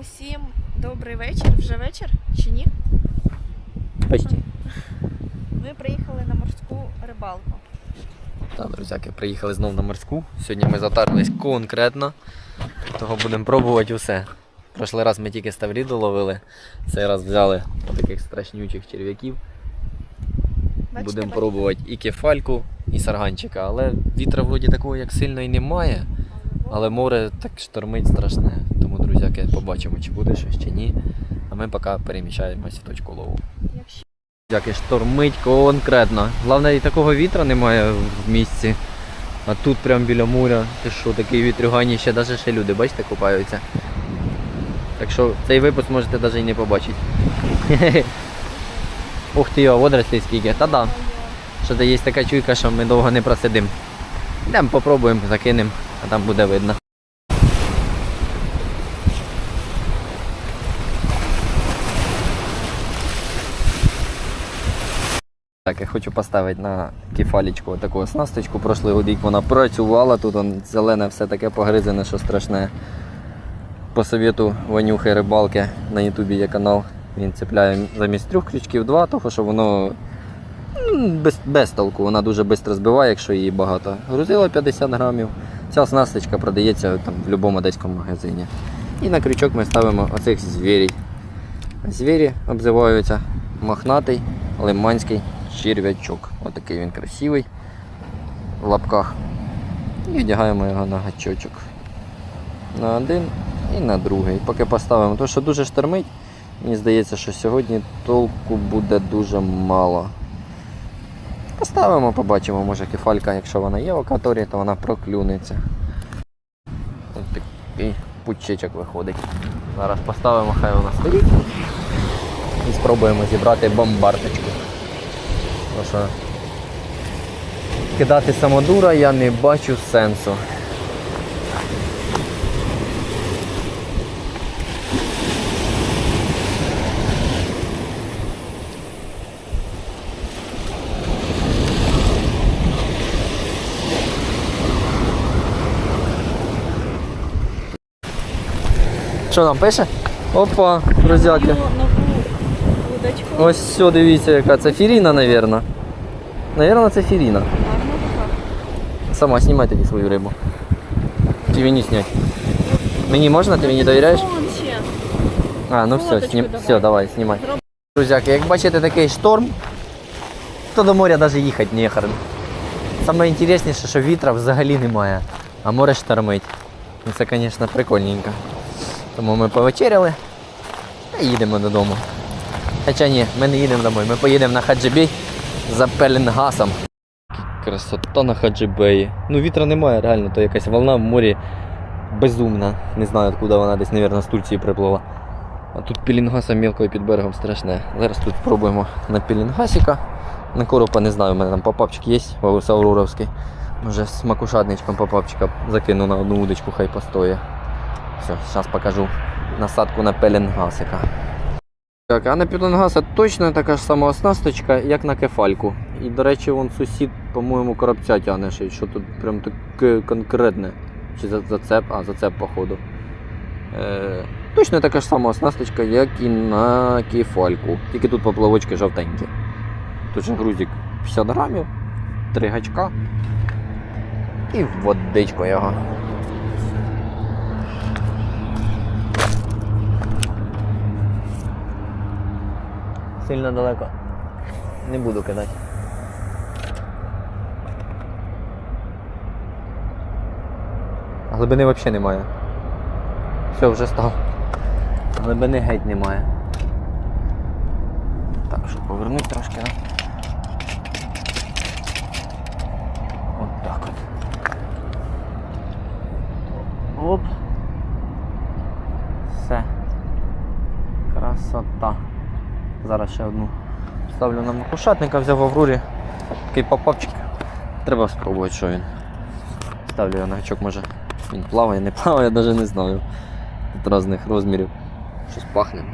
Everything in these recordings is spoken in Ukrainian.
Усім добрий вечір. Вже вечір чи ні? Почти. Ми приїхали на морську рибалку. Так, друзяки, приїхали знову на морську. Сьогодні ми затарились конкретно. Того будемо пробувати усе. Прошлий раз ми тільки ставріду ловили. Цей раз взяли таких страшнючих черв'яків. Будемо пробувати і кефальку, і сарганчика. Але вітра вроді такого як сильно і немає. Але море так штормить страшне. Друзяки, побачимо, чи буде щось, чи ні. А ми поки переміщаємось в точку лову. Якщо штормить конкретно. Головне, і такого вітра немає в місці. А тут прямо біля моря, ти що, такий вітрюгані, ще навіть ще люди, бачите, купаються. Так що цей випуск можете навіть і не побачити. Ух ти, йо, водорослей скільки. Та-да. Що то є така чуйка, що ми довго не просидимо. Йдемо попробуємо, закинемо, а там буде видно. Так, я хочу поставити на кефалічку таку оснасточку. Прошлий рік вона працювала, тут он зелене все таке погризене, що страшне. По совєту Ванюхи рибалки на Ютубі є канал. Він цепляє замість трьох крючків два, того що воно без, без толку, вона дуже швидко збиває, якщо її багато. Грузила 50 грамів. Ця оснасточка продається там, в будь-якому одеському магазині. І на крючок ми ставимо оцих звірів. Звірі обзиваються мохнатий лиманський черв'ячок. Отакий він красивий в лапках. І вдягаємо його на гачочок. На один і на другий. Поки поставимо, тому що дуже штормить, мені здається, що сьогодні толку буде дуже мало. Поставимо, побачимо, може кефалька, якщо вона є в акваторії, то вона проклюнеться. Ось такий пучечок виходить. Зараз поставимо, хай вона стоїть. І спробуємо зібрати бомбардочку. Що кидати самодура я не бачу сенсу. Що там пише? Опа, друзяки. нову удочку. Ось все, дивіться, яка це фіріна, навірно. Навірно, це фіріна. Гарно така. Сама знімай тоді свою рибу. Чи мені снять? Мені можна, ти мені довіряєш? Вон ще. А, ну все, Фоточку снім... давай. все, давай, знімай. Зроб- Друзяки, як бачите такий шторм, то до моря навіть їхати не хрен. Саме інтересніше, що вітра взагалі немає, а море штормить. І це, звісно, прикольненько. Тому ми повечеряли та їдемо додому. Хоча ні, ми не їдемо домой, ми поїдемо на Хаджибей за Пеленгасом. Красота на Хаджибеї. Ну вітра немає, реально, то якась волна в морі безумна. Не знаю, откуда вона десь, мабуть, з Турції приплила. А тут пілінгаса мілкою під берегом страшне. Зараз тут спробуємо на пілінгасіка. На коропа не знаю, у мене там попапчик є, Ауроровський. Може з макушатничком попапчика закину на одну удочку, хай постоє. Все, зараз покажу насадку на пеленгасика. Так, а на пеленгаса точно така ж сама оснасточка, як на кефальку. І, до речі, вон сусід, по-моєму, коробця тягне ще, що тут прям таке конкретне. Чи за- зацеп? А, зацеп, походу. Е, точно така ж сама оснасточка, як і на кефальку. Тільки тут поплавочки жовтенькі. Тут же грузик 50 грамів, 3 гачка і водичку його. Сильно далеко. Не буду кидати. Глибини взагалі немає. Все, вже став. Глибини геть немає. Так, щоб повернути трошки, да? От так от. Оп. Все. Красота. Зараз ще одну ставлю на макушатника, взяв в Аврорі. Такий попапчик. Треба спробувати, що він. Ставлю його на гачок, може він плаває, не плаває, навіть не знаю. Тут різних розмірів. Щось пахне.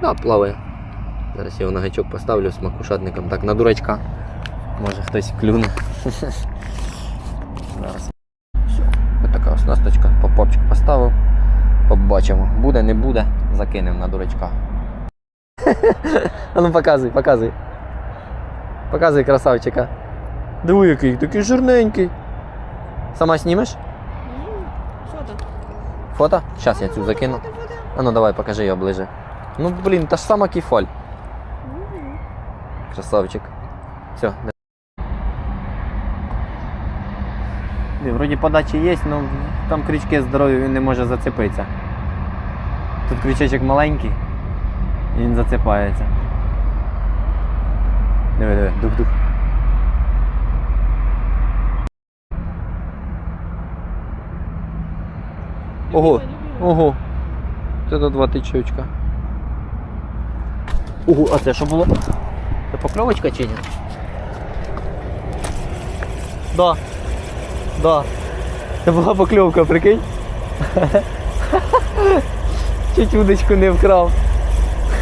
Да, плаває. Зараз його на гачок поставлю з макушатником. Так, на дурачка. Може хтось клюне. Зараз. Все. Ось така оснасточка. Попапчик поставив. Побачимо. Буде, не буде, закинемо на дурачка. А ну показуй, показуй. Показуй красавчика. Диви який, такий жирненький. Сама знімеш? Там? Фото? Зараз я цю закину. А ну давай, покажи його ближе. Ну блін, та ж сама кефаль. Красавчик. Все. Вроді подачі є, але там крючки здорові, він не може зацепитися. Тут крючочок маленький, і він зацепається. Диви, диви, дух-дух. Ого, ого. Це до два тичочка. Ого, а це що було? Це покльовочка чи ні? Да. Да. Це була покльовка, прикинь? Чуть удочку не вкрав.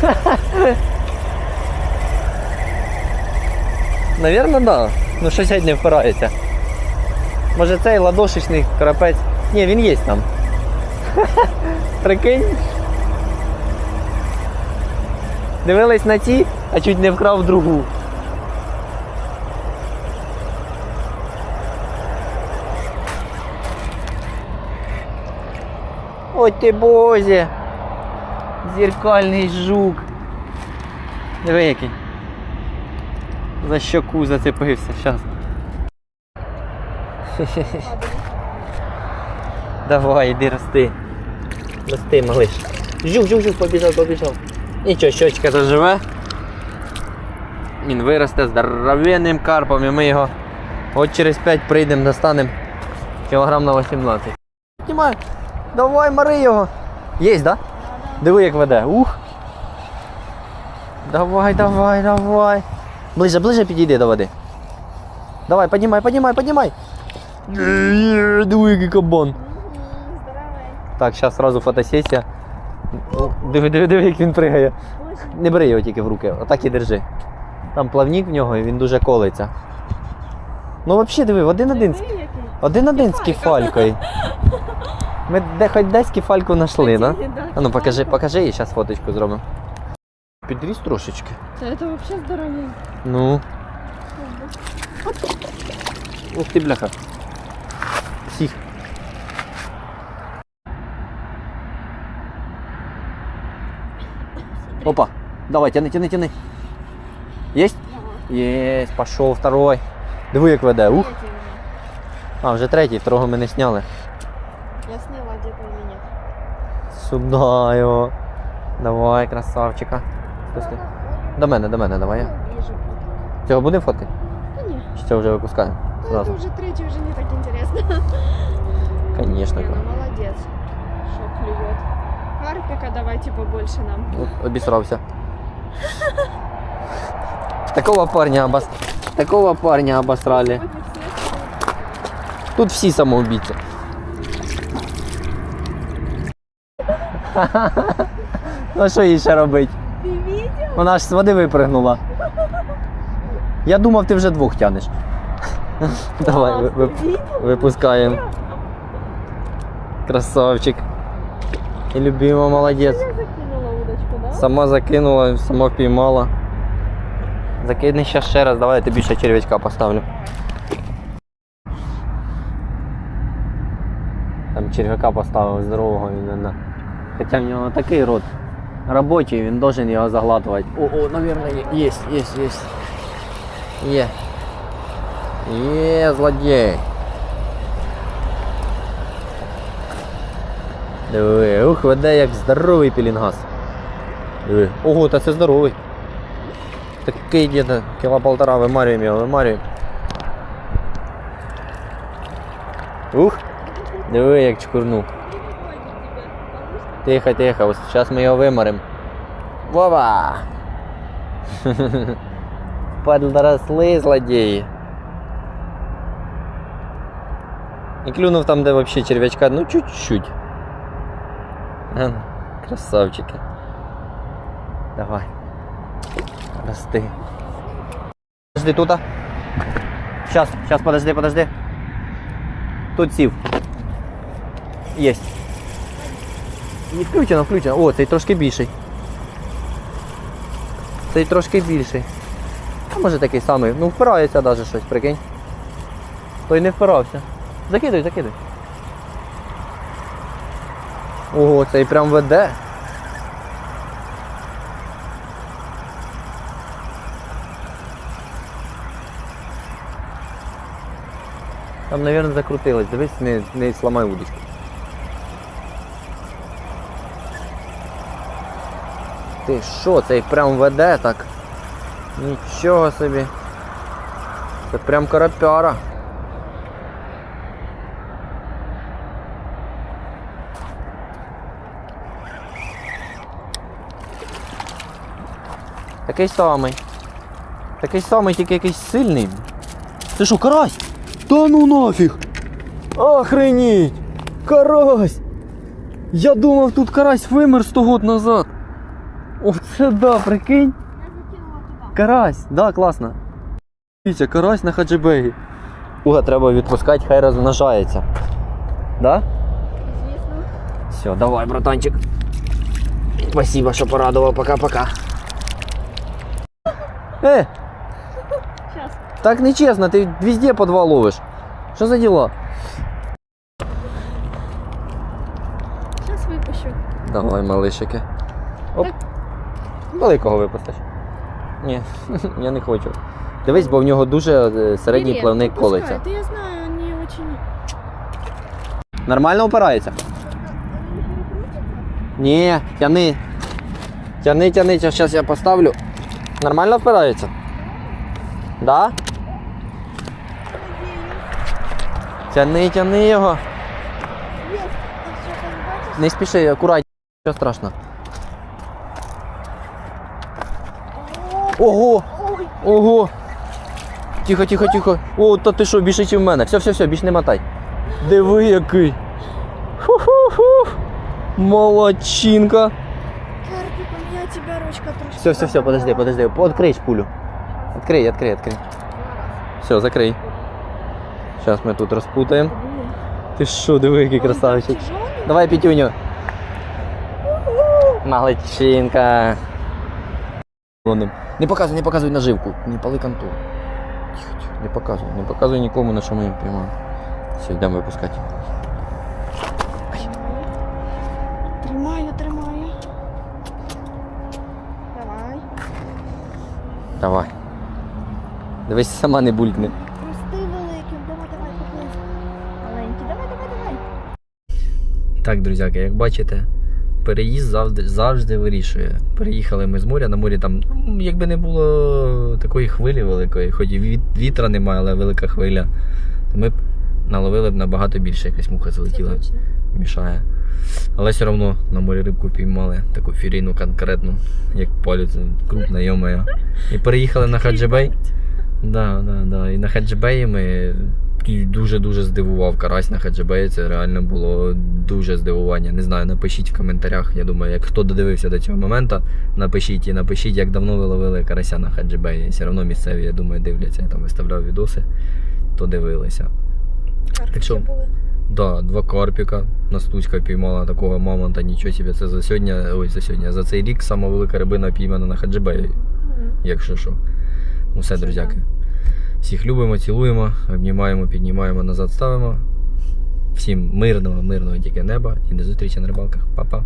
Навірно, да. Ну щось геть не впирається. Може цей ладошечний карапець. Ні, він є там. Прикинь. Дивились на ті, а чуть не вкрав другу. Ой ти бозі. Зеркальний жук. Диви який. За щоку зацепився зараз. Давай, іди рости. Рости, малиш. Жук, жук, жук, побіжав, побіжав. Нічого, щочка заживе. Він виросте здоровенним карпом і ми його от через 5 прийдемо, достанемо кілограм на 18. Знімай. Давай, мари його. Єсть, да? Диви, як веде. Ух. Давай, давай, давай. Ближе, ближе підійди до води. Давай, піднімай, піднімай, піднімай. Диви, який кабан. Здоровий. Так, зараз одразу фотосесія. Диви, диви, диви, як він пригає. Не бери його тільки в руки, отак і держи. Там плавник в нього і він дуже колиться. Ну взагалі диви, один-один. з- Диви, який. Один-один з кефалькою. Ми де хоч десь кефальку знайшли, да? А ну покажи, покажи і зараз фоточку зробимо. Підріс трошечки. Та це взагалі здоровий. Ну. Ух ти, бляха. Всіх. Опа. Давай, тяни, тяни, тяни. Есть? Есть, пошел второй. Диви, як веде. Ух. А, вже третій, второго ми не сняли. Я сняла где-то у меня. Сюда його. Давай, красавчика. Стой. До мене, до мене, давай. Цього будемо фоткати? Да не. Чи це вже випускаємо? Ну, Зразу. уже третий, уже не так интересно. Конечно. Не, ну молодец. Что клюет. Карпика давайте побольше нам. Ну, Обісрався. Такого парня обос... Такого парня обосрали. Тут всі самоубійці. ну що їй ще робить? Вона ж з води випригнула. Я думав, ти вже двох тянеш. Давай, ви- випускаємо. Красавчик. І любима, молодець. Сама закинула, сама впіймала. Закидни ще ще раз, давай я тобі ще черв'ячка поставлю. Там черв'яка поставив здорового, він на. Хоча в нього такий рот робочий, він должен його заглатувати. О, о, наверное, є, є, є, є. Є. Є, злодій. Диви, ух, веде як здоровий пілінгас. Диви. Ого, та це здоровий. Такий діда, кіла полтора вимарюємо його, вимарюємо. Ух. Диви, як чкурнув. Тихо, тихо, ось зараз ми його вимаримо. Вова! Подросли злодії. І клюнув там, де взагалі черв'ячка, ну чуть-чуть. А, ну, Красавчики. Давай. Рости. Подожди тут. Сейчас, сейчас, подожди, подожди. Тут сів. Есть. І включено, включено. О, цей трошки більший. Цей трошки більший. А може такий самий. Ну впирається навіть щось, прикинь. Той не впирався. Закидай, закидай. Ого, цей прям веде. Там, мабуть, закрутилось. Дивись, не, не сламай удочку. Ти що, цей прям веде так? Нічого собі. Це прям карапяра. Такий самий. Такий самий, тільки якийсь сильний. Це що, карась? Та ну нафіг! Охренеть! Карась! Я думав, тут карась вимер 100 год назад. Оце прикинь. Карась, да, класно. Дивіться, карась на хаджибегі. Уга треба відпускати, хай розмножається. Да? Звісно. Все, давай, братанчик. Спасибо, що порадував. Пока-пока. Е, Зараз. так нечесно, ти везде по два ловиш. Що за діла? Зараз випущу. Давай, малишики. Оп. Так. Великого випустиш. Ні, я не хочу. Дивись, бо в нього дуже е, середній Привіт, плавник колиться. Та я знаю, вони очень... Нормально опирається? Ні, тяни. Тяни, тяни, зараз я поставлю. Нормально впирається? Да? Тяни, тяни його. Не спіши, акуратно, що страшно. Ого! Ого! Тихо, тихо, тихо. О, та ти що, більше, ніж в мене. Все, все, все, більше не мотай. Диви який. Ху-ху-ху. Молодчинка. Карпик, у меня тебя ручка трошки. Все, все, все, подожди, подожди. Открий пулю. Открий, открий, открий. Все, закрий. Зараз ми тут розпутаємо. Ти що, диви, який красавчик. Давай п'ятюню. Молодчинка. Роним. Не показуй, не показуй наживку. Не пали контур. Тихо, тихо, не показуй. Не показуй нікому, на що ми їм піймаємо. Все, йдемо випускати. Тримаю, тримаю. Давай. Давай. Дивись, сама не булькне. Прости великим, давай, давай, поплив. Маленький, давай, давай, давай. Так, друзяки, як бачите, переїзд завжди, завжди вирішує. Переїхали ми з моря, на морі там, ну, якби не було такої хвилі великої, хоч і вітра немає, але велика хвиля, то ми б наловили б набагато більше, якась муха залетіла, мішає. Але все одно на морі рибку піймали, таку фірійну конкретну, як палець, крупна, йомая. І переїхали на Хаджибей. Да, да, да. І на Хаджибеї ми дуже-дуже здивував карась на Хаджибеї. Це реально було дуже здивування. Не знаю, напишіть в коментарях. Я думаю, як хто додивився до цього моменту, напишіть і напишіть, як давно ви ловили карася на Хаджибеї. Все одно місцеві, я думаю, дивляться. Я там виставляв відоси, то дивилися. Карпики Так що- були. Да, два карпіка. Настуська піймала такого мамонта, нічого собі. Це за сьогодні, ой, за сьогодні, за цей рік сама велика рибина піймана на Хаджибеї Мгм. якщо що. Ну все, друзяки. Всіх любимо, цілуємо, обнімаємо, піднімаємо, назад ставимо. Всім мирного, мирного тільки неба і до зустрічі на рибалках. Па-па.